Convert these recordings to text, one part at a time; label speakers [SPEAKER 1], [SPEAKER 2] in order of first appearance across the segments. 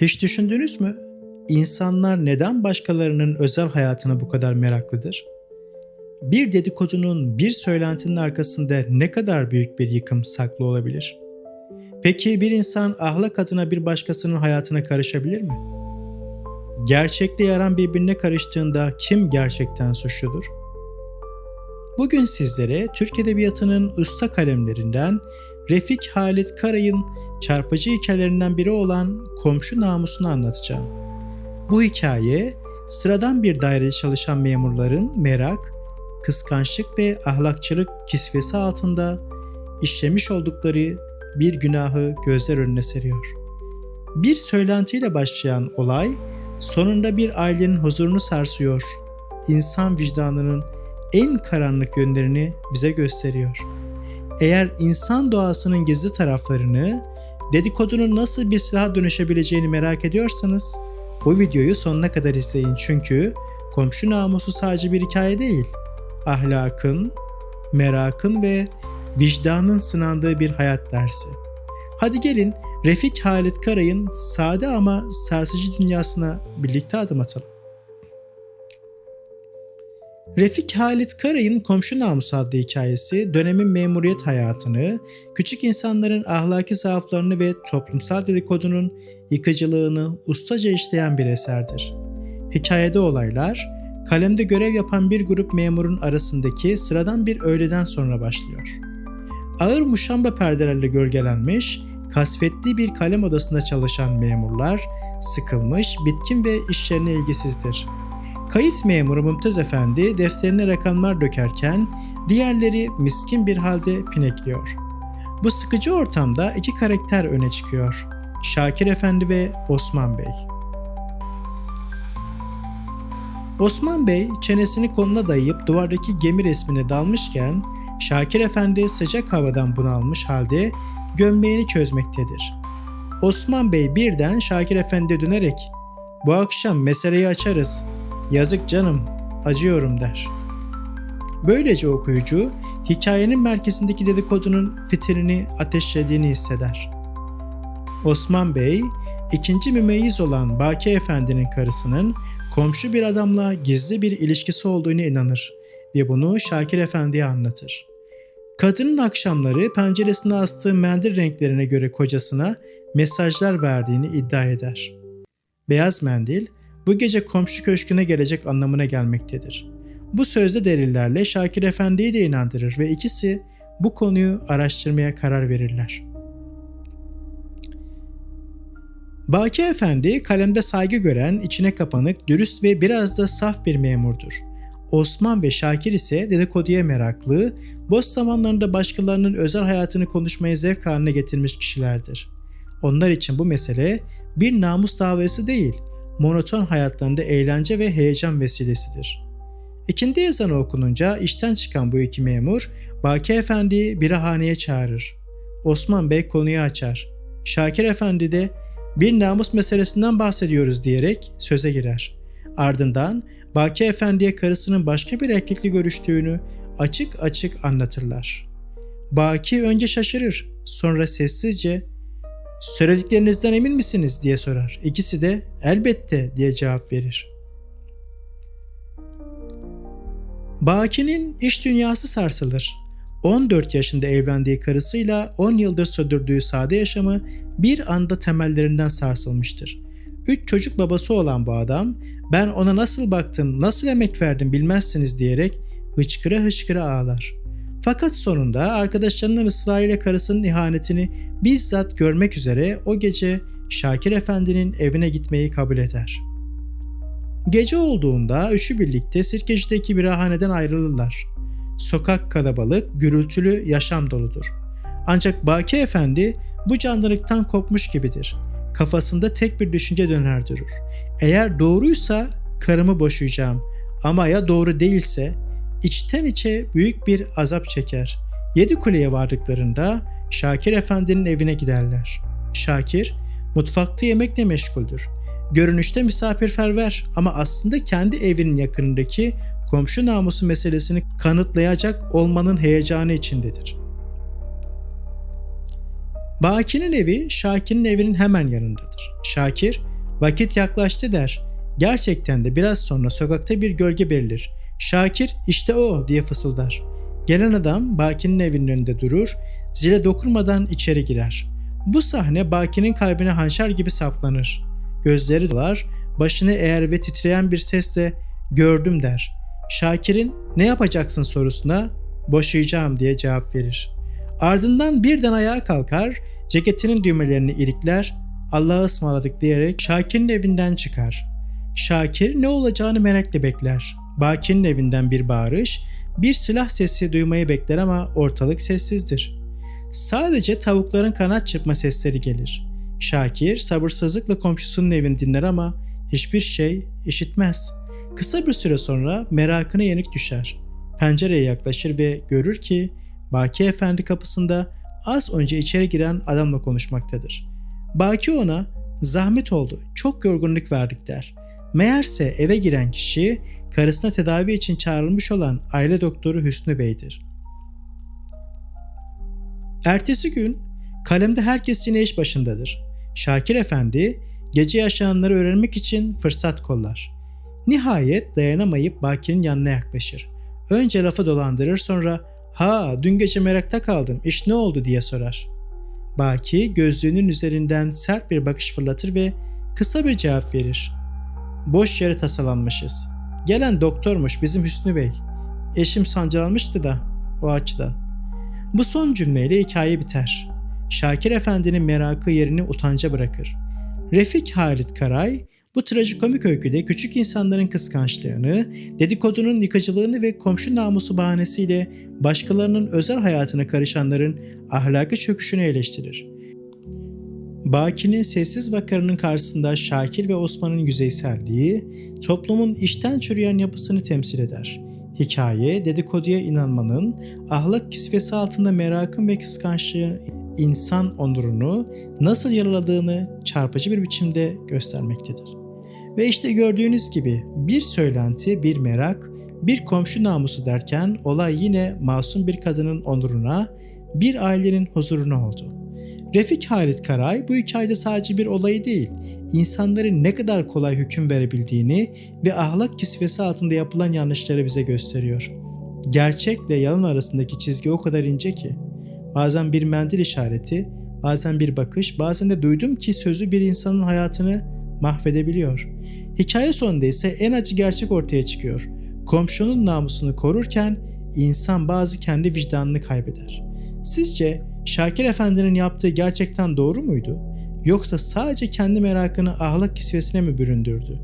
[SPEAKER 1] Hiç düşündünüz mü? İnsanlar neden başkalarının özel hayatına bu kadar meraklıdır? Bir dedikodunun, bir söylentinin arkasında ne kadar büyük bir yıkım saklı olabilir? Peki bir insan ahlak adına bir başkasının hayatına karışabilir mi? Gerçekle yaran birbirine karıştığında kim gerçekten suçludur? Bugün sizlere Türk Edebiyatı'nın usta kalemlerinden Refik Halit Karay'ın çarpıcı hikayelerinden biri olan Komşu Namusunu anlatacağım. Bu hikaye sıradan bir dairede çalışan memurların merak, kıskançlık ve ahlakçılık kisvesi altında işlemiş oldukları bir günahı gözler önüne seriyor. Bir söylentiyle başlayan olay sonunda bir ailenin huzurunu sarsıyor. İnsan vicdanının en karanlık yönlerini bize gösteriyor. Eğer insan doğasının gizli taraflarını, dedikodunun nasıl bir silaha dönüşebileceğini merak ediyorsanız bu videoyu sonuna kadar izleyin çünkü komşu namusu sadece bir hikaye değil. Ahlakın, merakın ve vicdanın sınandığı bir hayat dersi. Hadi gelin Refik Halit Karay'ın sade ama sarsıcı dünyasına birlikte adım atalım. Refik Halit Karay'ın Komşu Namusu adlı hikayesi dönemin memuriyet hayatını, küçük insanların ahlaki zaaflarını ve toplumsal dedikodunun yıkıcılığını ustaca işleyen bir eserdir. Hikayede olaylar, kalemde görev yapan bir grup memurun arasındaki sıradan bir öğleden sonra başlıyor. Ağır muşamba perdelerle gölgelenmiş, kasvetli bir kalem odasında çalışan memurlar sıkılmış, bitkin ve işlerine ilgisizdir. Kayıt memuru Mümtaz Efendi defterine rakamlar dökerken diğerleri miskin bir halde pinekliyor. Bu sıkıcı ortamda iki karakter öne çıkıyor. Şakir Efendi ve Osman Bey. Osman Bey çenesini koluna dayayıp duvardaki gemi resmine dalmışken Şakir Efendi sıcak havadan bunalmış halde gömleğini çözmektedir. Osman Bey birden Şakir Efendi'ye dönerek ''Bu akşam meseleyi açarız. Yazık canım, acıyorum.'' der. Böylece okuyucu hikayenin merkezindeki dedikodunun fitilini ateşlediğini hisseder. Osman Bey, ikinci mümeyyiz olan Baki Efendi'nin karısının komşu bir adamla gizli bir ilişkisi olduğunu inanır ve bunu Şakir Efendi'ye anlatır. Kadının akşamları penceresine astığı mendil renklerine göre kocasına mesajlar verdiğini iddia eder. Beyaz mendil bu gece komşu köşküne gelecek anlamına gelmektedir. Bu sözde delillerle Şakir Efendi'yi de inandırır ve ikisi bu konuyu araştırmaya karar verirler. Baki Efendi kalemde saygı gören, içine kapanık, dürüst ve biraz da saf bir memurdur. Osman ve Şakir ise dedikoduya meraklı, boş zamanlarında başkalarının özel hayatını konuşmayı zevk haline getirmiş kişilerdir. Onlar için bu mesele bir namus davası değil, monoton hayatlarında eğlence ve heyecan vesilesidir. İkindi ezanı okununca işten çıkan bu iki memur Baki Efendi'yi birahaneye çağırır. Osman Bey konuyu açar. Şakir Efendi de bir namus meselesinden bahsediyoruz diyerek söze girer. Ardından Baki Efendi'ye karısının başka bir erkekle görüştüğünü açık açık anlatırlar. Baki önce şaşırır, sonra sessizce "Söylediklerinizden emin misiniz?" diye sorar. İkisi de "Elbette." diye cevap verir. Baki'nin iş dünyası sarsılır. 14 yaşında evlendiği karısıyla 10 yıldır sürdürdüğü sade yaşamı bir anda temellerinden sarsılmıştır. Üç çocuk babası olan bu adam ben ona nasıl baktım, nasıl emek verdim bilmezsiniz diyerek hıçkıra hıçkıra ağlar. Fakat sonunda arkadaşlarının ısrarıyla karısının ihanetini bizzat görmek üzere o gece Şakir Efendi'nin evine gitmeyi kabul eder. Gece olduğunda üçü birlikte Sirkeci'deki bir ahaneden ayrılırlar. Sokak kalabalık, gürültülü, yaşam doludur. Ancak Baki Efendi bu canlılıktan kopmuş gibidir. Kafasında tek bir düşünce döner durur. Eğer doğruysa karımı boşayacağım ama ya doğru değilse içten içe büyük bir azap çeker. Yedi kuleye vardıklarında Şakir Efendi'nin evine giderler. Şakir mutfakta yemekle meşguldür. Görünüşte misafirperver ama aslında kendi evinin yakınındaki komşu namusu meselesini kanıtlayacak olmanın heyecanı içindedir. Baki'nin evi Şakir'in evinin hemen yanındadır. Şakir Vakit yaklaştı der. Gerçekten de biraz sonra sokakta bir gölge belirir. Şakir işte o diye fısıldar. Gelen adam Baki'nin evinin önünde durur, zile dokunmadan içeri girer. Bu sahne Baki'nin kalbine hançer gibi saplanır. Gözleri dolar, başını eğer ve titreyen bir sesle gördüm der. Şakir'in ne yapacaksın sorusuna boşayacağım diye cevap verir. Ardından birden ayağa kalkar, ceketinin düğmelerini ilikler, Allah'a ısmarladık diyerek Şakir'in evinden çıkar. Şakir ne olacağını merakla bekler. Baki'nin evinden bir bağırış, bir silah sesi duymayı bekler ama ortalık sessizdir. Sadece tavukların kanat çırpma sesleri gelir. Şakir sabırsızlıkla komşusunun evini dinler ama hiçbir şey işitmez. Kısa bir süre sonra merakına yenik düşer. Pencereye yaklaşır ve görür ki Baki Efendi kapısında az önce içeri giren adamla konuşmaktadır. Baki ona zahmet oldu, çok yorgunluk verdik der. Meğerse eve giren kişi karısına tedavi için çağrılmış olan aile doktoru Hüsnü Bey'dir. Ertesi gün kalemde herkes yine iş başındadır. Şakir Efendi gece yaşananları öğrenmek için fırsat kollar. Nihayet dayanamayıp Baki'nin yanına yaklaşır. Önce lafı dolandırır sonra ha dün gece merakta kaldım iş ne oldu diye sorar. Baki gözlüğünün üzerinden sert bir bakış fırlatır ve kısa bir cevap verir. Boş yere tasalanmışız. Gelen doktormuş bizim Hüsnü Bey. Eşim sancılanmıştı da o açıdan. Bu son cümleyle hikaye biter. Şakir Efendi'nin merakı yerini utanca bırakır. Refik Halit Karay bu trajikomik öyküde küçük insanların kıskançlığını, dedikodunun yıkıcılığını ve komşu namusu bahanesiyle başkalarının özel hayatına karışanların ahlaki çöküşünü eleştirir. Baki'nin sessiz vakarının karşısında Şakir ve Osman'ın yüzeyselliği, toplumun işten çürüyen yapısını temsil eder. Hikaye, dedikoduya inanmanın, ahlak kisvesi altında merakın ve kıskançlığın insan onurunu nasıl yaraladığını çarpıcı bir biçimde göstermektedir. Ve işte gördüğünüz gibi bir söylenti, bir merak, bir komşu namusu derken olay yine masum bir kadının onuruna, bir ailenin huzuruna oldu. Refik Halit Karay bu hikayede sadece bir olayı değil, insanların ne kadar kolay hüküm verebildiğini ve ahlak kisvesi altında yapılan yanlışları bize gösteriyor. Gerçekle yalan arasındaki çizgi o kadar ince ki, bazen bir mendil işareti, bazen bir bakış, bazen de duydum ki sözü bir insanın hayatını mahvedebiliyor. Hikaye sonunda ise en acı gerçek ortaya çıkıyor. Komşunun namusunu korurken insan bazı kendi vicdanını kaybeder. Sizce Şakir Efendi'nin yaptığı gerçekten doğru muydu? Yoksa sadece kendi merakını ahlak kisvesine mi büründürdü?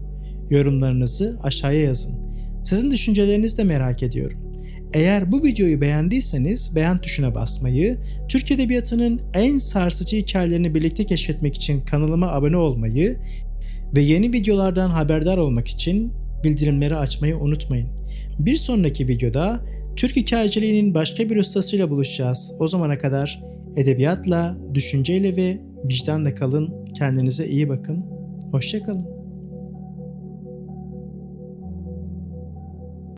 [SPEAKER 1] Yorumlarınızı aşağıya yazın. Sizin düşüncelerinizi de merak ediyorum. Eğer bu videoyu beğendiyseniz beğen tuşuna basmayı, Türk Edebiyatı'nın en sarsıcı hikayelerini birlikte keşfetmek için kanalıma abone olmayı ve yeni videolardan haberdar olmak için bildirimleri açmayı unutmayın. Bir sonraki videoda Türk hikayeciliğinin başka bir ustasıyla buluşacağız. O zamana kadar edebiyatla, düşünceyle ve vicdanla kalın. Kendinize iyi bakın. Hoşçakalın.